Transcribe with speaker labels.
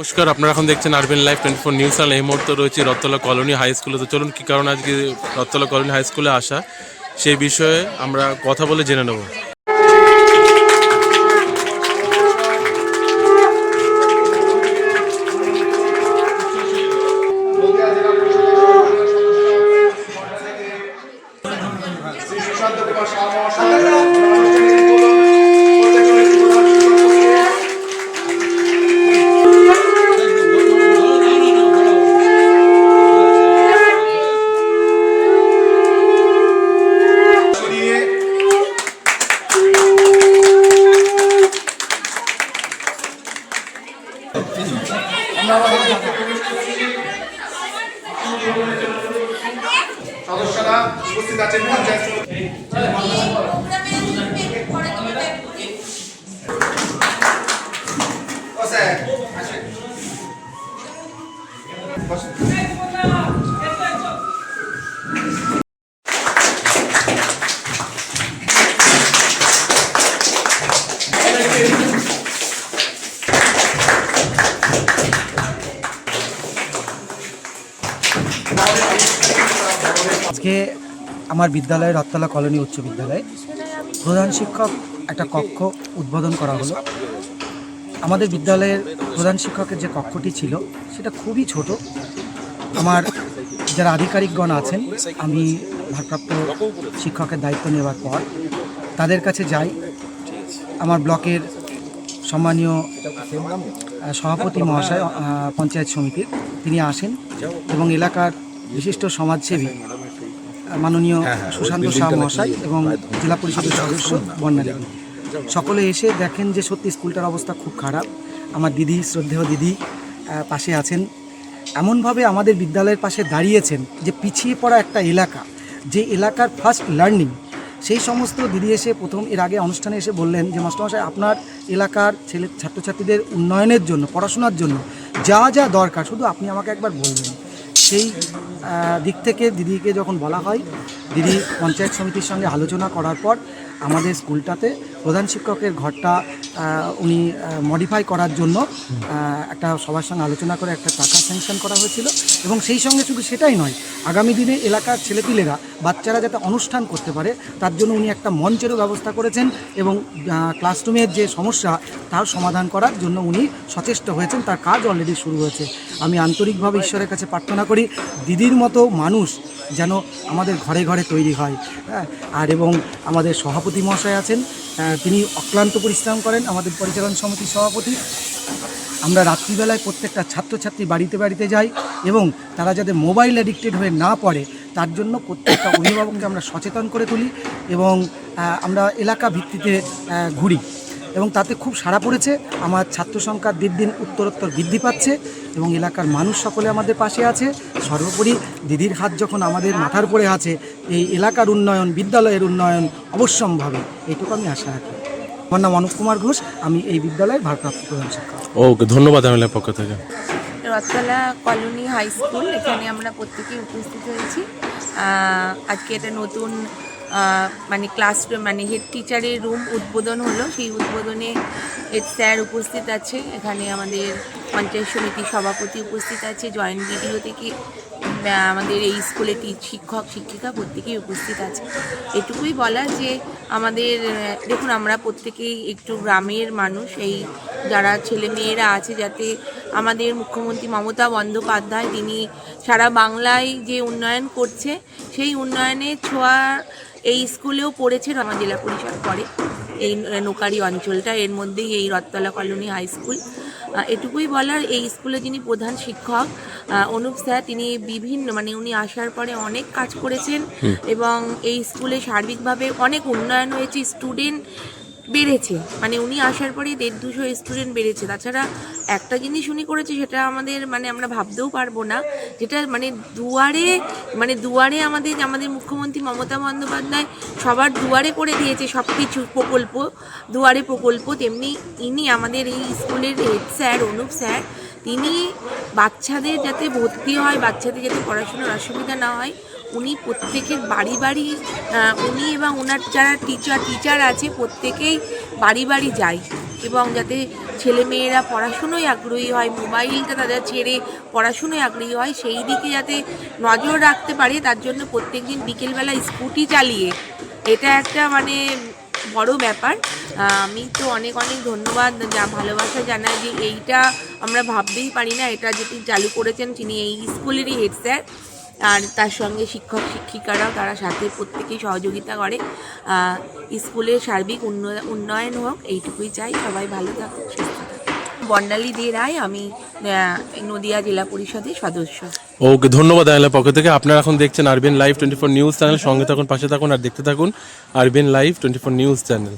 Speaker 1: নমস্কার, আপনারা এখন দেখছেন RBN live twenty four news channel এই মুহূর্তে রয়েছে রত্তলা কলোনি হাই স্কুলে তো চলুন, কী কারণে আজকে রত্তলা কলোনি হাই স্কুলে আসা? সেই বিষয়ে আমরা কথা বলে জেনে নেব।
Speaker 2: সদস্যরা উপস্থিত আছেন
Speaker 3: আজকে আমার বিদ্যালয়ের রত্তলা কলোনি উচ্চ বিদ্যালয়ে প্রধান শিক্ষক একটা কক্ষ উদ্বোধন করা হলো। আমাদের বিদ্যালয়ের প্রধান শিক্ষকের যে কক্ষটি ছিল, সেটা খুবই ছোট। আমার যারা আধিকারিকগণ আছেন, আমি ভারপ্রাপ্ত শিক্ষকের দায়িত্ব নেওয়ার পর তাদের কাছে যাই। আমার ব্লকের সম্মানীয় সভাপতি মহাশয় পঞ্চায়েত সমিতির, তিনি আসেন এবং এলাকার বিশিষ্ট সমাজসেবী মাননীয় সুশান্ত শাহ মহাশয় এবং জেলা পরিষদের সদস্য বন্যা দেবী সকলে এসে দেখেন যে সত্যি স্কুলটার অবস্থা খুব খারাপ। আমার দিদি শ্রদ্ধেয় দিদি পাশে আছেন। এমনভাবে আমাদের বিদ্যালয়ের পাশে দাঁড়িয়েছেন যে পিছিয়ে পড়া একটা এলাকা যে এলাকার ফার্স্ট লার্নিং সেই সমস্ত দিদি এসে প্রথম এর আগে অনুষ্ঠানে এসে বললেন যে মাস্টারমশাই আপনার এলাকার ছেলে ছাত্রছাত্রীদের উন্নয়নের জন্য পড়াশোনার জন্য যা যা দরকার শুধু আপনি আমাকে একবার বলবেন। সেই দিক থেকে দিদিকে যখন বলা হয় দিদি পঞ্চায়েত সমিতির সঙ্গে আলোচনা করার পর আমাদের স্কুলটাতে প্রধান শিক্ষকের ঘরটা উনি মডিফাই করার জন্য একটা সবার সঙ্গে আলোচনা করে একটা টাকা স্যাংশন করা হয়েছিল এবং সেই সঙ্গে শুধু সেটাই নয়, আগামী দিনে এলাকার ছেলেপিলেরা, বাচ্চারা যাতে অনুষ্ঠান করতে পারে, তার জন্য উনি একটা মঞ্চেরও ব্যবস্থা করেছেন এবং ক্লাসরুমের যে সমস্যা, তার সমাধান করার জন্য উনি সচেষ্ট হয়েছেন, তার কাজ অলরেডি শুরু হয়েছে। আমি আন্তরিকভাবে ঈশ্বরের কাছে প্রার্থনা করি, দিদির মতো মানুষ যেন আমাদের ঘরে ঘরে তৈরি হয়। হ্যাঁ আর এবং আমাদের সভাপতি মহাশয় আছেন তিনি অক্লান্ত পরিশ্রম করেন, আমাদের পরিচালন সমিতির সভাপতি। আমরা রাত্রিবেলায় প্রত্যেকটা ছাত্রছাত্রী বাড়িতে বাড়িতে যাই এবং তারা যাতে মোবাইল অ্যাডিক্টেড হয়ে না পড়ে, তার জন্য প্রত্যেকটা অভিভাবককে আমরা সচেতন করে তুলি এবং আমরা এলাকা ভিত্তিতে ঘুরি। এবং তাতে খুব সাড়া পড়েছে। আমার ছাত্র সংখ্যা দিন দিন উত্তরোত্তর বৃদ্ধি পাচ্ছে এবং এলাকার মানুষ সকলে আমাদের পাশে আছে। সর্বোপরি দিদির হাত যখন আমাদের মাথার উপরে আছে এই এলাকার উন্নয়ন বিদ্যালয়ের উন্নয়ন অবশ্যম্ভাবে। এইটুকু আমি আশা রাখি। আমার নাম অনুপ কুমার ঘোষ আমি এই বিদ্যালয়ের ভারপ্রাপ্ত প্রধান শিক্ষক।
Speaker 1: ওকে ধন্যবাদ আমার পক্ষ থেকে।
Speaker 4: রথতলা কলোনি হাই স্কুল এখানে আমরা প্রত্যেকেই উপস্থিত হয়েছি। আজকে একটা নতুন মানে ক্লাসরুম মানে হেড টিচারের রুম উদ্বোধন হলো। সেই উদ্বোধনে হেড স্যার উপস্থিত আছে। এখানে আমাদের পঞ্চায়েত সমিতির সভাপতি উপস্থিত আছে। জয়েন্ট বিডিও থেকে আমাদের এই স্কুলে শিক্ষক, শিক্ষিকা প্রত্যেকেই উপস্থিত আছে। এটুকুই বলা যে আমাদের দেখুন, আমরা প্রত্যেকেই একটু গ্রামের মানুষ। এই যারা ছেলে মেয়েরা আছে যাতে আমাদের মুখ্যমন্ত্রী মমতা বন্দ্যোপাধ্যায় তিনি সারা বাংলায় যে উন্নয়ন করছে সেই উন্নয়নের ছোঁয়া এই স্কুলেও পড়েছে আমার জেলা পরিষদ পড়ে এই নোকারি অঞ্চলটা এর মধ্যেই এই রথতলা কলোনি হাই স্কুল। এটুকুই বলার এই স্কুলে যিনি প্রধান শিক্ষক অনুপ স্যার তিনি বিভিন্ন মানে উনি আসার পরে অনেক কাজ করেছেন এবং এই স্কুলে সার্বিকভাবে অনেক উন্নয়ন হয়েছে। স্টুডেন্ট বেড়েছে। মানে উনি আসার পরেই দেড় দুশো স্টুডেন্ট বেড়েছে। তাছাড়া একটা জিনিস উনি করেছে, সেটা আমাদের মানে আমরা ভাবতেও পারব না। যেটা মানে দুয়ারে মানে দুয়ারে আমাদের আমাদের মুখ্যমন্ত্রী মমতা বন্দ্যোপাধ্যায় সবার দুয়ারে করে দিয়েছে সব কিছু প্রকল্প, দুয়ারে প্রকল্প। তেমনি ইনি আমাদের এই স্কুলের হেড স্যার, অনুপ স্যার, তিনি বাচ্চাদের যাতে ভর্তি হয়, বাচ্চাদের যাতে পড়াশোনার অসুবিধা না হয় উনি প্রত্যেকের বাড়ি বাড়ি উনি এবং ওনার যারা টিচার টিচার আছে, প্রত্যেকেই বাড়ি বাড়ি যায় এবং যাতে ছেলেমেয়েরা পড়াশুনোয় আগ্রহী হয়, মোবাইলটা তাদের ছেড়ে পড়াশুনোয় আগ্রহী হয়, সেই দিকে যাতে নজর রাখতে পারে, তার জন্য প্রত্যেকদিন বিকেলবেলা স্কুটি চালিয়ে। এটা একটা মানে বড় ব্যাপার। আমি তো অনেক অনেক ধন্যবাদ যা ভালোবাসা জানাই যে এইটা আমরা ভাবতেই পারি না, এটা যেটি চালু করেছেন তিনি এই স্কুলেরই হেড স্যার আর তার সঙ্গে শিক্ষক শিক্ষিকারাও তারা সাথে প্রত্যেকেই সহযোগিতা করে। স্কুলের সার্বিক উন্ন- উন্নয়ন হোক, এইটুকুই চাই। সবাই ভালো থাকুক, সুস্থ বর্ণালী দে রায়, আমি নদিয়া জেলা পরিষদের সদস্য।
Speaker 1: ওকে, ধন্যবাদ আয়লার পক্ষ থেকে। আপনারা এখন দেখছেন RBN live twenty four news channel. সঙ্গে থাকুন, পাশে থাকুন আর দেখতে থাকুন RBN live twenty four news channel.